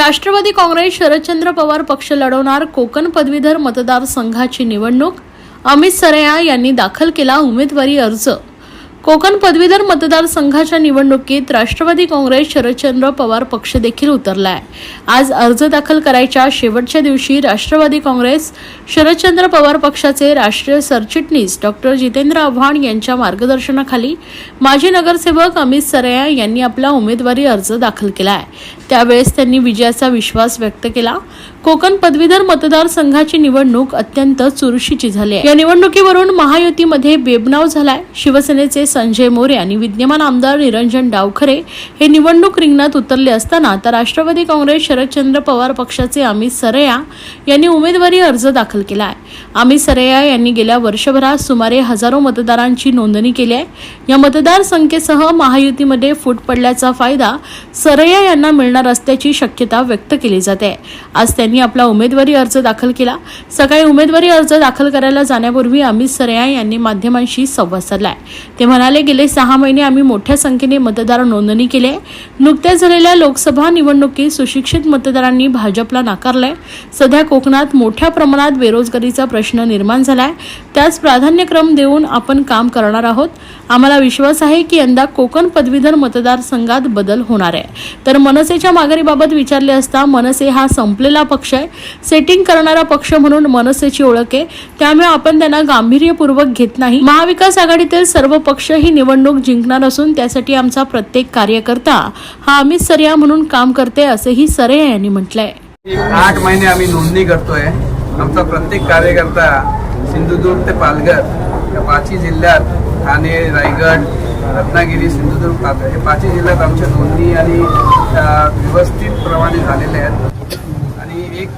राष्ट्रवादी काँग्रेस शरदचंद्र पवार पक्ष लढवणार कोकण पदवीधर मतदारसंघाची निवडणूक. अमित सरया यांनी दाखल केला उमेदवारी अर्ज. कोकण पदवीधर मतदारसंघाच्या निवडणुकीत राष्ट्रवादी काँग्रेस शरदचंद्र पवार पक्ष देखील उतरलाय. आज अर्ज दाखल करायच्या शेवटच्या दिवशी राष्ट्रवादी काँग्रेस शरदचंद्र पवार पक्षाचे राष्ट्रीय सरचिटणीस डॉक्टर जितेंद्र आव्हाड यांच्या मार्गदर्शनाखाली माजी नगरसेवक अमित सरेया यांनी आपला उमेदवारी अर्ज दाखल केला आहे त्यावेळेस त्यांनी विजयाचा विश्वास व्यक्त केला. कोकण पदवीधर मतदारसंघाची निवडणूक अत्यंत चुरशीची झाली आहे. या निवडणुकीवरून महायुतीमध्ये बेबनाव झालाय. शिवसेनेचे संजय मोरे आणि विद्यमान आमदार निरंजन डावखरे हे निवडणूक रिंगणात उतरले असताना तर राष्ट्रवादी काँग्रेस शरदचंद्र पवार पक्षाचे अमित सरया यांनी उमेदवारी अर्ज दाखल केला आहे अमित सरया यांनी गेल्या वर्षभरात सुमारे हजारो मतदारांची नोंदणी केली आहे. या मतदारसंख्येसह महायुतीमध्ये फूट पडल्याचा फायदा सरया यांना मिळणार असल्याची शक्यता व्यक्त केली जाते. आज त्यांनी आपला उमेदवारी अर्ज दाखल केला. सकाळी उमेदवारी अर्ज दाखल करायला जाण्यापूर्वी अमित सरया यांनी माध्यमांशी संवाद साधलाय. ते म्हणाले गेले सहा महिने आम्ही मोठ्या संख्येने मतदार नोंदणी केली. आहे नुकत्याच झालेल्या लोकसभा निवडणुकीत सुशिक्षित मतदारांनी भाजपला नाकारलंय. सध्या कोकणात मोठ्या प्रमाणात बेरोजगारीचा प्रश्न निर्माण झालाय. त्यास प्राधान्यक्रम देऊन आपण काम करणार आहोत. आम्हाला विश्वास आहे की यंदा कोकण पदवीधर मतदारसंघात बदल होणार आहे. तर मनसेच्या मागणीबाबत विचारले असता मनसे हा संपलेला पक्ष आहे. सेटिंग करणारा पक्ष म्हणून मनसेची ओळख आहे. त्यामुळे आपण त्यांना गांभीर्यपूर्वक घेत नाही. महाविकास आघाडीतील सर्व पक्ष ही निवडणूक जिंकणार असून त्यासाठी आमचा प्रत्येक कार्यकर्ता हा अमित सरया म्हणून काम करते असेही सरे यांनी म्हटलंय. आठ महिने आम्ही नोंदणी करतोय. आमचा प्रत्येक कार्यकर्ता सिंधुदुर्ग ते पालघर या पाचही जिल्ह्यात ठाणे रायगड रत्नागिरी सिंधुदुर्ग पात्र हे पाचही जिल्ह्यात आमच्या नोंदणी आणि व्यवस्थित प्रमाणे झालेले आहेत. आणि एक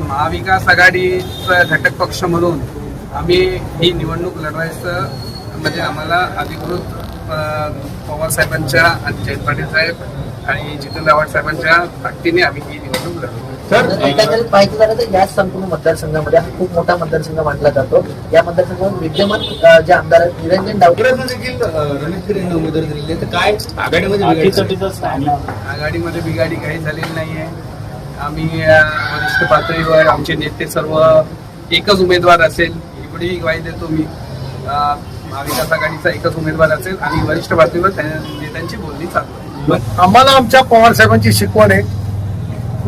महाविकास आघाडीचा घटक पक्ष म्हणून आम्ही ही निवडणूक लढवायचं म्हणजे आम्हाला अधिकृत पवार साहेबांच्या आणि जयंत पाटील साहेब आणि जितेंद्र आव्हाड साहेबांच्या ताकदीने आम्ही ही निवडणूक लढवतो सर पाहिजे झालं तर याच संपूर्ण मतदारसंघामध्ये हा खूप मोठा मतदारसंघ मानला जातो. या मतदारसंघात विद्यमान जे आमदार आहेत निरंजन डावकरे देखील रणजित उमेदवारी दिलेली तर काय आघाडीमध्ये बिघाड आघाडीमध्ये बिघाडी काही झालेली नाहीये. आम्ही वरिष्ठ पातळीवर आमचे नेते सर्व एकच उमेदवार असेल एवढी ग्वाही देतो मी. महाविकास आघाडीचा एकच उमेदवार असेल आणि वरिष्ठ पातळीवर त्या नेत्यांची बोलणी चालू आहे. आम्हाला आमच्या पवार साहेबांची शिकवण आहे.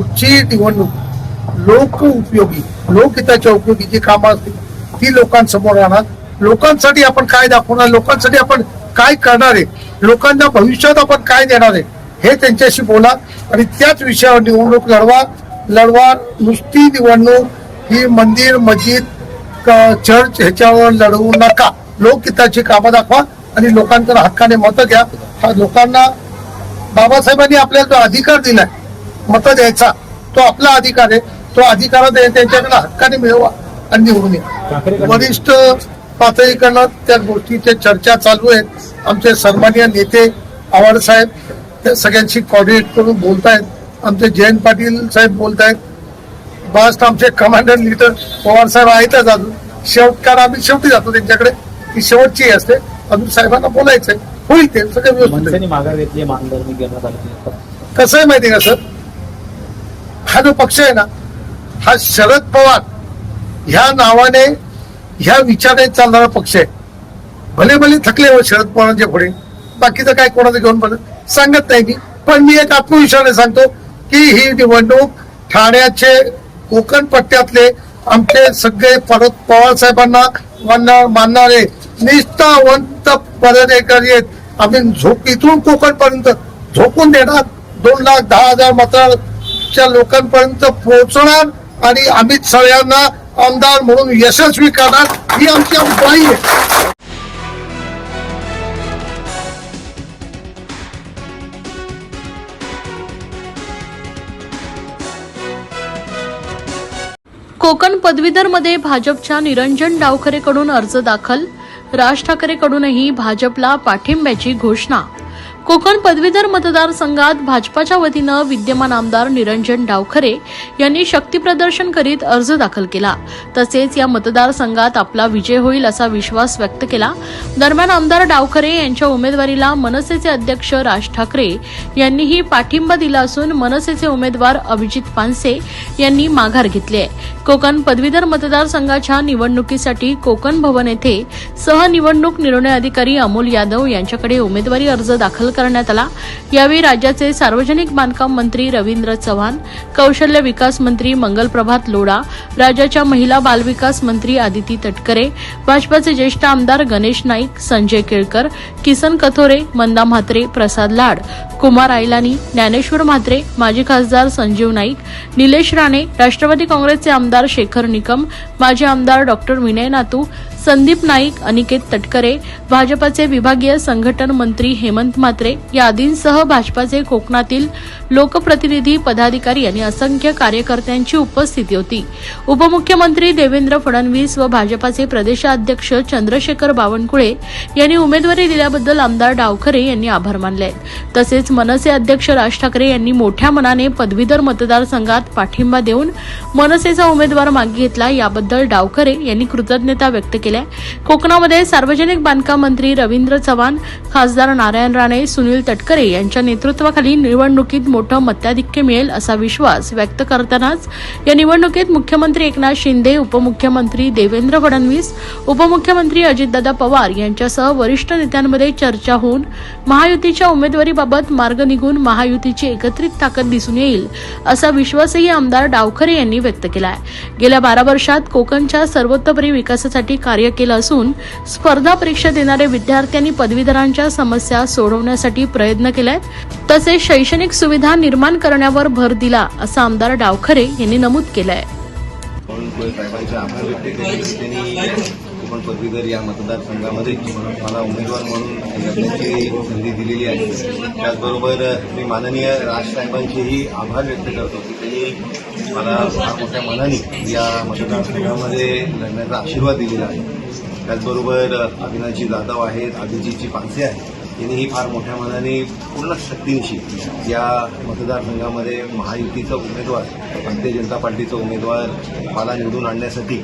कुठचीही निवडणूक लोक उपयोगी लोकहिताच्या उपयोगीची कामं असतील ती लोकांसमोर राहणार. लोकांसाठी आपण काय दाखवणार लोकांसाठी आपण काय करणार आहे लोकांना भविष्यात आपण काय देणार आहे हे त्यांच्याशी बोला आणि त्याच विषयावर निवडणूक लढवा लढवा. नुसती निवडणूक ही मंदिर मस्जिद क- चर्च ह्याच्यावर लढवू नका. लोकहिताची कामं दाखवा आणि लोकांकडे हक्काने मतं घ्या. हा लोकांना बाबासाहेबांनी आपल्याला जो अधिकार दिलाय मत द्यायचा. तो आपला अधिकार आहे. तो अधिकार त्यांच्याकडे हक्काने मिळवा आणि निवडून या. वरिष्ठ पातळीकडनं त्या गोष्टीच्या चर्चा चालू आहेत. आमचे सन्मान्य नेते आव्हाड साहेब त्या सगळ्यांशी कॉर्डिनेट करून बोलतायत. आमचे जयंत पाटील साहेब बोलतायत. बस आमचे कमांडर लीडर पवार साहेब आहेतच अजून. शेवटकार आम्ही शेवटी जातो त्यांच्याकडे. ती शेवटची असते. अजून साहेबांना बोलायचंय. होईल ते. सगळं व्यवस्थित कसं आहे माहिती का सर? हा जो पक्ष आहे ना हा शरद पवार ह्या नावाने ह्या विचाराने चालणारा पक्ष आहे. भले भले थकले हो शरद पवारांच्या पुढे बाकीचं काय कोणाचं घेऊन पण सांगत नाही मी. पण मी एक आत्मविश्वासाने सांगतो की ही निवडणूक ठाण्याचे कोकण पट्ट्यातले आमचे सगळे परत पवार साहेबांना मानणार मानणारे निष्ठावंत पदाधिकारी आहेत. आम्ही झोप इथून कोकणपर्यंत झोपून देणार. दोन लाख दहा हजार च्या लोकांपर्यंत पोहोचणार आणि अमित शाह यांना आमदार म्हणून यशस्वी करणार ही आमची ग्वाही आहे. कोकण पदवीधरमध्ये भाजपच्या निरंजन डावखरेकडून अर्ज दाखल. राज ठाकरेकडूनही भाजपला पाठिंब्याची घोषणा. कोकण पदवीधर मतदारसंघात भाजपाच्या वतीनं विद्यमान आमदार निरंजन डावखरे यांनी शक्तीप्रदर्शन करीत अर्ज दाखल केला. तसेच या मतदारसंघात आपला विजय होईल असा विश्वास व्यक्त केला. दरम्यान आमदार डावखरे यांच्या उमेदवारीला मनसेचे अध्यक्ष राज ठाकरे यांनीही पाठिंबा दिला असून मनसेचे उमेदवार अभिजित पानसे यांनी माघार घेतली आहे कोकण पदवीधर मतदारसंघाच्या निवडणुकीसाठी कोकण भवन येथे सहनिवडणूक निर्णय अधिकारी अमोल यादव यांच्याकडे उमेदवारी अर्ज दाखल करण्यात आला. यावेळी राज्याचे सार्वजनिक बांधकाम मंत्री रवींद्र चव्हाण कौशल्य विकास मंत्री मंगलप्रभात लोढा राज्याच्या महिला बालविकास मंत्री आदिती तटकरे भाजपाचे ज्येष्ठ आमदार गणेश नाईक संजय केळकर किसन कथोरे मंदा म्हात्रे प्रसाद लाड कुमार आयलानी ज्ञानेश्वर म्हात्रे माजी खासदार संजीव नाईक निलेश राणे राष्ट्रवादी काँग्रेसचे आमदार शेखर निकम माजी आमदार डॉक्टर विनय नातू संदीप नाईक अनिकेत तटकरे भाजपाचे विभागीय संघटन मंत्री हेमंत म्हात्रे या आदींसह भाजपाचे कोकणातील लोकप्रतिनिधी पदाधिकारी आणि असंख्य कार्यकर्त्यांची उपस्थिती होती उपमुख्यमंत्री देवेंद्र फडणवीस व भाजपाचे प्रदेशाध्यक्ष चंद्रशेखर बावनकुळे यांनी उमेदवारी दिल्याबद्दल आमदार डावखरे यांनी आभार मानले आहेत. तसेच मनसे अध्यक्ष राज ठाकरे यांनी मोठ्या मनाने पदवीधर मतदारसंघात पाठिंबा देऊन मनसेचा उमेदवार मागे घेतला याबद्दल डावखरे यांनी कृतज्ञता व्यक्त केली केल्या. कोकणामध्ये सार्वजनिक बांधकाम मंत्री रवींद्र चव्हाण खासदार नारायण राणे सुनील तटकरे यांच्या नेतृत्वाखाली निवडणुकीत मोठं मताधिक्य मिळेल असा विश्वास व्यक्त करतानाच या निवडणुकीत मुख्यमंत्री एकनाथ शिंदे उपमुख्यमंत्री देवेंद्र फडणवीस उपमुख्यमंत्री अजितदादा पवार यांच्यासह वरिष्ठ नेत्यांमध्ये चर्चा होऊन महायुतीच्या उमेदवारीबाबत मार्ग निघून महायुतीची एकत्रित ताकद दिसून येईल असा विश्वासही आमदार डावखरे यांनी व्यक्त केला आहे गेल्या बारा वर्षात कोकणच्या सर्वोत्तपरी विकासासाठी कार्य केलं असून स्पर्धा परीक्षा देणारे विद्यार्थ्यांनी पदवीधरांच्या समस्या सोडवण्यासाठी प्रयत्न केलाय तसेच शैक्षणिक सुविधा निर्माण करण्यावर भर दिला असं आमदार डावखरे यांनी नमूद केलं. आहे बावनकुळे कोकण पदवीधर या मतदारसंघामध्ये मला उमेदवार म्हणून लढण्याची संधी दिलेली आहे. त्याचबरोबर मी माननीय राजसाहेबांचेही आभार व्यक्त करतो की त्यांनी मला फार मोठ्या मनाने या मतदारसंघामध्ये लढण्याचा आशीर्वाद दिलेला आहे. त्याचबरोबर अविनाशी जाधव आहेत अभिजितची पानसे आहेत. त्यांनीही फार मोठ्या मनाने पूर्ण शक्तींशी या मतदारसंघामध्ये महायुतीचा उमेदवार भारतीय जनता पार्टीचा उमेदवार मला निवडून आणण्यासाठी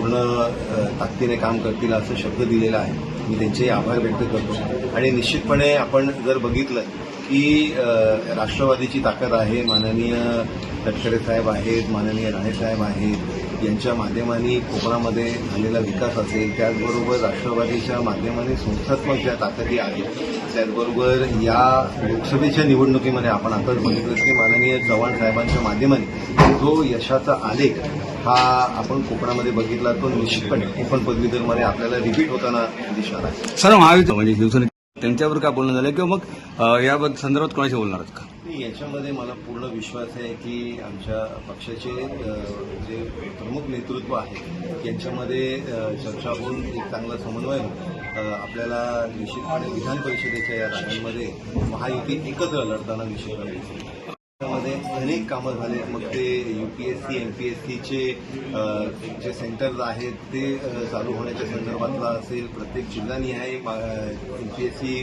पूर्ण ताकदीने काम करतील असं शब्द दिलेला आहे. मी त्यांचेही आभार व्यक्त करतो. आणि निश्चितपणे आपण जर बघितलं की राष्ट्रवादीची ताकद आहे माननीय तटकरे साहेब आहेत माननीय राणे साहेब आहेत यांच्या माध्यमाने कोकणामध्ये झालेला विकास असेल त्याचबरोबर राष्ट्रवादीच्या माध्यमाने संस्थात्मक ज्या ताकदी आहेत त्याचबरोबर या लोकसभेच्या निवडणुकीमध्ये आपण आताच बघितलं की माननीय चव्हाण साहेबांच्या माध्यमाने जो यशाचा आलेख हा आपण कोकणामध्ये बघितला तो निश्चितपणे कोकण पदवीधरमध्ये आपल्याला रिपीट होताना दिसणार आहे. सर महायुती म्हणजे त्यांच्यावर काय बोलणं झालं किंवा मग या संदर्भात कोणाशी बोलणार आहेत का? याच्यामध्ये मला पूर्ण विश्वास आहे की आमच्या पक्षाचे जे प्रमुख नेतृत्व आहे यांच्यामध्ये चर्चा होऊन एक चांगला समन्वय आपल्याला निश्चितपणे विधान परिषदेच्या या जागांमध्ये महायुती एकत्र लढताना निश्चितपणे दिसेल. अनेक कामं झाले. मग ते युपीएससी एमपीएससीचे जे सेंटर्स आहेत ते चालू होण्याच्या संदर्भातला असेल. प्रत्येक जिल्हानिहाय एमपीएससी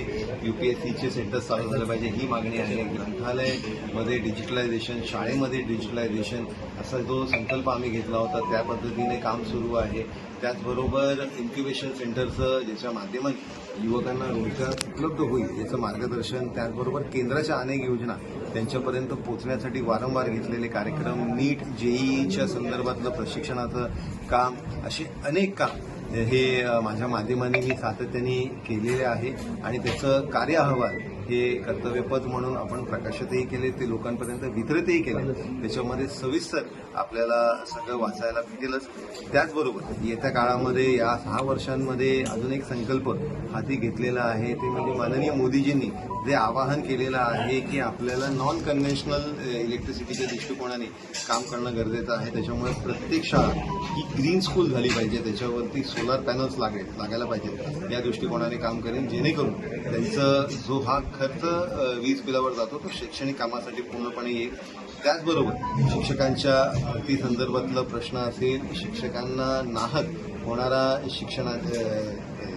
युपीएससीचे सेंटर्स चालू झाले पाहिजे ही मागणी आहे. ग्रंथालयमध्ये डिजिटलायझेशन शाळेमध्ये डिजिटलायझेशन असा जो संकल्प आम्ही घेतला होता त्या पद्धतीने काम सुरू आहे. त्याचबरोबर इन्क्युबेशन सेंटरचं ज्याच्या माध्यमात युवकांना रोजगार उपलब्ध होईल याचं मार्गदर्शन त्याचबरोबर केंद्राच्या अनेक योजना त्यांच्यापर्यंत पोचण्यासाठी वारंवार घेतलेले कार्यक्रम नीट जेईच्या संदर्भातलं प्रशिक्षणाचं काम असे अनेक काम हे माझ्या माध्यमाने मी सातत्याने केलेले आहे. आणि त्याचं कार्य अहवाल हे कर्तव्यपद म्हणून आपण प्रकाशितही केले ते लोकांपर्यंत वितरितही केले. त्याच्यामध्ये सविस्तर आपल्याला सगळं वाचायला भेटेलच त्याचबरोबर येत्या काळामध्ये या सहा वर्षांमध्ये अजून एक संकल्प हाती घेतलेला आहे. ते म्हणजे माननीय मोदीजींनी जे आवाहन केलेलं आहे की आपल्याला नॉन कन्व्हेन्शनल इलेक्ट्रिसिटीच्या दृष्टिकोनाने काम करणं गरजेचं आहे. त्याच्यामुळे प्रत्येक शाळा ही ग्रीन स्कूल झाली पाहिजे. त्याच्यावरती सोलार पॅनल्स लागेल लागायला पाहिजेत. या दृष्टिकोनाने काम करेन. जेणेकरून त्यांचं जो हा खर्च वीज बिलावर जातो तो शैक्षणिक कामासाठी पूर्णपणे येईल. त्याचबरोबर शिक्षकांच्या भरती संदर्भातला प्रश्न असेल शिक्षकांना नाहक होणारा शिक्षणा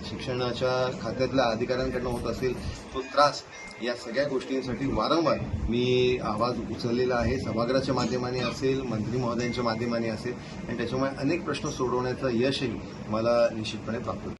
शिक्षणाच्या खात्यातल्या अधिकाऱ्यांकडनं होत असेल तो त्रास या सगळ्या गोष्टींसाठी वारंवार मी आवाज उचललेला आहे. सभागृहाच्या माध्यमाने असेल मंत्री महोदयांच्या माध्यमाने असेल. आणि त्याच्यामुळे अनेक प्रश्न सोडवण्याचं यशही मला निश्चितपणे प्राप्त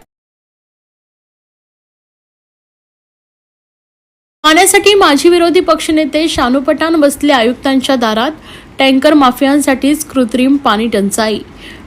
पाण्यासाठी माजी विरोधी पक्षनेते शानू पठाण बसले आयुक्तांच्या दारात. टँकर माफियांसाठीच कृत्रिम पाणी टंचाई.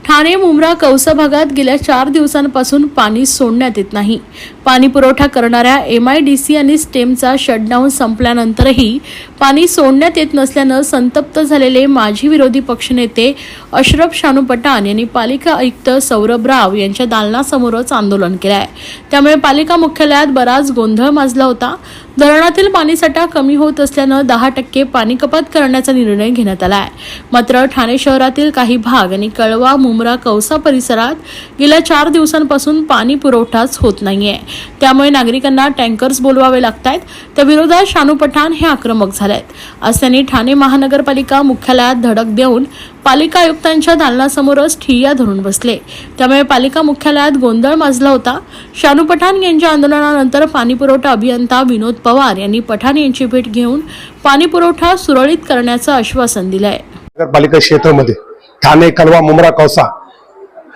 ठाणे मुंब्रा कौसा भागात गेल्या चार दिवसांपासून पाणी सोडण्यात येत नाही. पाणी पुरवठा करणाऱ्या एम आय डी सी आणि स्टेमचा शटडाऊन संपल्यानंतरही पाणी सोडण्यात येत नसल्यानं संतप्त झालेले माजी विरोधी पक्षनेते अशरफ शानू पठाण यांनी पालिका आयुक्त सौरभ राव यांच्या दालनासमोरच आंदोलन केलं आहे त्यामुळे पालिका मुख्यालयात बराच गोंधळ माजला होता. धरणातील पाणीसाठा कमी होत असल्यानं दहा टक्के पाणी कपात करण्याचा निर्णय घेण्यात आला आहे मात्र ठाणे शहरातील काही भाग आणि कळवा मुमरा कौसा परिसरात गेल्या चार दिवसांपासून पाणी पुरवठाच होत नाहीये. त्यामुळे नागरिकांना टँकर्स बोलवावे लागत आहेत त्या विरोधात शानू पठाण हे आक्रमक झाले आहेत आज त्यांनी ठाणे महानगरपालिका मुख्यालयात धडक देऊन पालिका आयुक्तांच्या दालनासमोरच ठिय्या धरून बसले. त्यामुळे पालिका मुख्यालयात गोंधळ माजला होता. शानू पठाण यांच्या आंदोलनानंतर पाणीपुरवठा अभियंता विनोद पवार यांनी पठाण यांची भेट घेऊन पाणीपुरवठा सुरळीत करण्याचं आश्वासन दिलं आहे नगरपालिका क्षेत्रामध्ये ठाणे कलवा मुमरा कौसा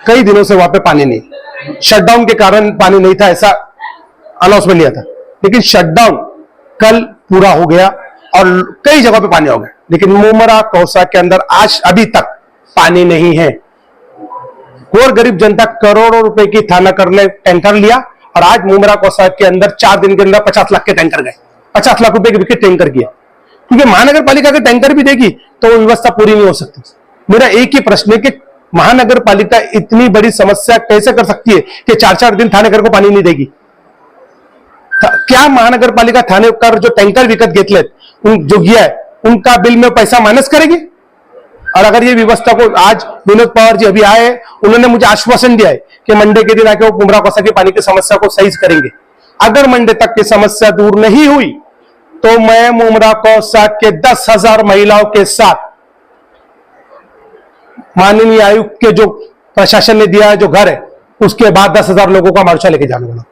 कई दिनों से वहां पे पानी नहीं शटडाउन के कारण पानी नहीं था ऐसा अनाउंसमेंट लिया था। लेकिन शटडाउन कल पूरा हो गया और कई जगह पे पानी हो गया। लेकिन मुमरा कौसा के अंदर आज अभी तक पानी नहीं है। और गरीब जनता करोड़ों रुपए की थाना करने टैंकर लिया और आज मुमरा कौसा के अंदर चार दिन के अंदर पचास लाख के टैंकर गए। पचास लाख रुपए के बिके टैंकर किया। क्योंकि महानगर पालिका अगर टैंकर भी देगी तो वो व्यवस्था पूरी नहीं हो सकती। मेरा एक ही प्रश्न है कि महानगर पालिका इतनी बड़ी समस्या कैसे कर सकती है कि चार चार दिन थाने घर को पानी नहीं देगी? क्या महानगर पालिका थाने कर जो टैंकर विकत घेतलेत जो गया है, उनका बिल में पैसा माइनस करेगी? और अगर ये व्यवस्था को आज विनोद पवार जी अभी आए उन्होंने मुझे आश्वासन दिया है कि मंडे के दिन आके वो कुमरा कोसा के पानी की समस्या को सही करेंगे। अगर मंडे तक की समस्या दूर नहीं हुई तो मैं मुमरा कोसा के दस हज़ार महिलाओं के साथ माननीय आयुक्त के जो प्रशासन ने दिया है, जो घर है, उसके बाद दस हज़ार लोगों का मोर्चा लेके जाने वाला